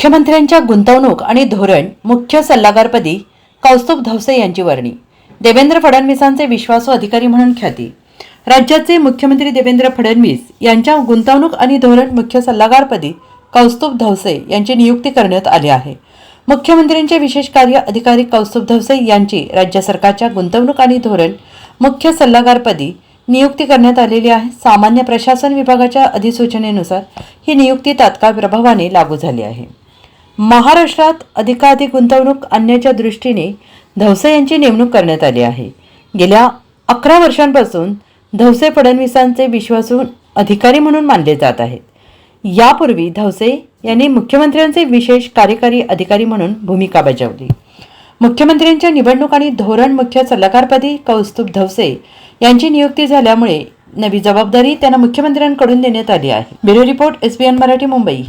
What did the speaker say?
मुख्यमंत्र्यांच्या गुंतवणूक आणि धोरण मुख्य सल्लागारपदी कौस्तुभ धवसे यांची वर्णी. देवेंद्र फडणवीसांचे विश्वासू अधिकारी म्हणून ख्याती. राज्याचे मुख्यमंत्री देवेंद्र फडणवीस यांच्या गुंतवणूक आणि धोरण मुख्य सल्लागारपदी कौस्तुभ धवसे यांची नियुक्ती करण्यात आली आहे. मुख्यमंत्र्यांचे विशेष कार्य अधिकारी कौस्तुभ धवसे यांची राज्य सरकारच्या गुंतवणूक आणि धोरण मुख्य सल्लागारपदी नियुक्ती करण्यात आलेली आहे. सामान्य प्रशासन विभागाच्या अधिसूचनेनुसार ही नियुक्ती तात्काळ प्रभावाने लागू झाली आहे. महाराष्ट्रात अधिकाधिक गुंतवणूक आणण्याच्या दृष्टीने धवसे यांची नेमणूक करण्यात आली आहे. गेल्या अकरा वर्षांपासून धवसे फडणवीसांचे विश्वासून अधिकारी म्हणून मानले जात आहेत. यापूर्वी धवसे यांनी मुख्यमंत्र्यांचे विशेष कार्यकारी अधिकारी म्हणून भूमिका बजावली. मुख्यमंत्र्यांच्या निवडणूक आणि धोरण मुख्य सल्लागारपदी कौस्तुभ धवसे यांची नियुक्ती झाल्यामुळे नवी जबाबदारी त्यांना मुख्यमंत्र्यांकडून देण्यात आली आहे. Bureau report SBN Marathi Mumbai.